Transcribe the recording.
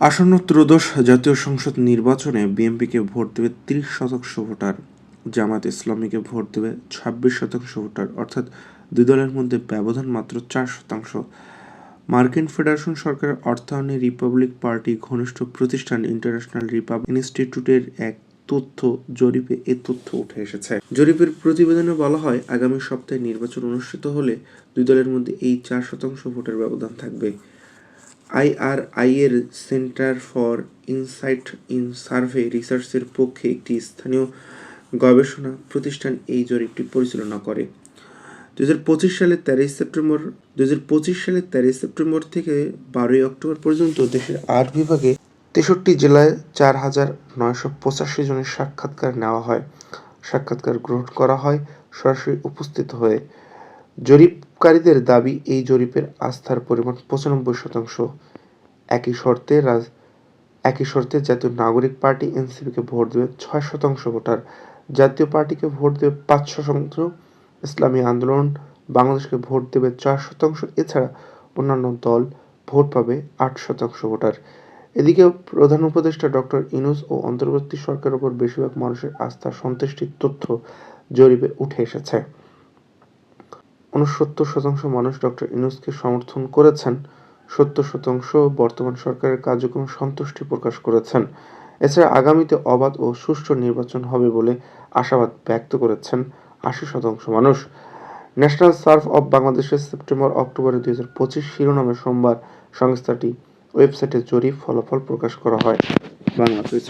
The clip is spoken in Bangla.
আসন্ন ত্রয়োদশ জাতীয় সংসদ নির্বাচনে বিএনপিকে ভোট দেবে তিরিশ শতাংশ ভোটার জামাত ইসলামীকে ভোট দেবে ছাব্বিশ শতাংশ ভোটার, অর্থাৎ দুই দলের মধ্যে ব্যবধান মাত্র চার শতাংশ। মার্কিন ফেডারেশন সরকারের অর্থায়নে রিপাবলিক পার্টি ঘনিষ্ঠ প্রতিষ্ঠান ইন্টারন্যাশনাল রিপাবলিক ইনস্টিটিউটের এক তথ্য জরিপে এ তথ্য উঠে এসেছে। জরিপের প্রতিবেদনে বলা হয়, আগামী সপ্তাহে নির্বাচন অনুষ্ঠিত হলে দুই দলের মধ্যে এই চার শতাংশ ভোটের ব্যবধান থাকবে। আইআরআই এর centre for insight in survey রিসার্চের পক্ষে একটি স্থানীয় গবেষণা প্রতিষ্ঠান এই জরিপটি পরিচালনা করে। দু হাজার পঁচিশ সালের তেরোই সেপ্টেম্বর দু হাজার পঁচিশ সালের তেরোই সেপ্টেম্বর থেকে বারোই অক্টোবর পর্যন্ত দেশের আট বিভাগে তেষট্টি জেলায় চার হাজার নয়শো পঁচাশি জনের সাক্ষাৎকার নেওয়া হয়। সাক্ষাৎকার গ্রহণ করা হয়, সরাসরি উপস্থিত হয়ে। জরিপকারীদের দাবি, এই জরিপের আস্থার পরিমাণ পঁচানব্বই শতাংশ। একই শর্তে রাজ, একই শর্তে জাতীয় নাগরিক পার্টি এনসিপিকে ভোট দেবে ছয় শতাংশ ভোটার। জাতীয় পার্টিকে ভোট দেবে পাঁচ শতাংশ, ইসলামী আন্দোলন বাংলাদেশকে ভোট দেবে চার শতাংশ, এছাড়া অন্যান্য দল ভোট পাবে আট শতাংশ ভোটার। এদিকে প্রধান উপদেষ্টা ডক্টর ইনুস ও অন্তর্বর্তী সরকারের উপর বেশিরভাগ মানুষের আস্থা সন্তুষ্টির তথ্য জরিপে উঠে এসেছে। উনসত্তর শতাংশ মানুষ ডক্টর ইনুসকে সমর্থন করেছেন। সত্তর শতাংশ বর্তমান সরকারের কার্যক্রমে সন্তুষ্টি প্রকাশ করেছেন। এছাড়া আগামীতে অবাধ ও সুষ্ঠু নির্বাচন হবে বলে আশাবাদ ব্যক্ত করেছেন আশি শতাংশ মানুষ। ন্যাশনাল সার্ভ অব বাংলাদেশের সেপ্টেম্বর অক্টোবরে দুই হাজার পঁচিশ শিরোনামে সোমবার সংস্থাটি ওয়েবসাইটে জরিপ ফলাফল প্রকাশ করা হয়। বাংলাদেশ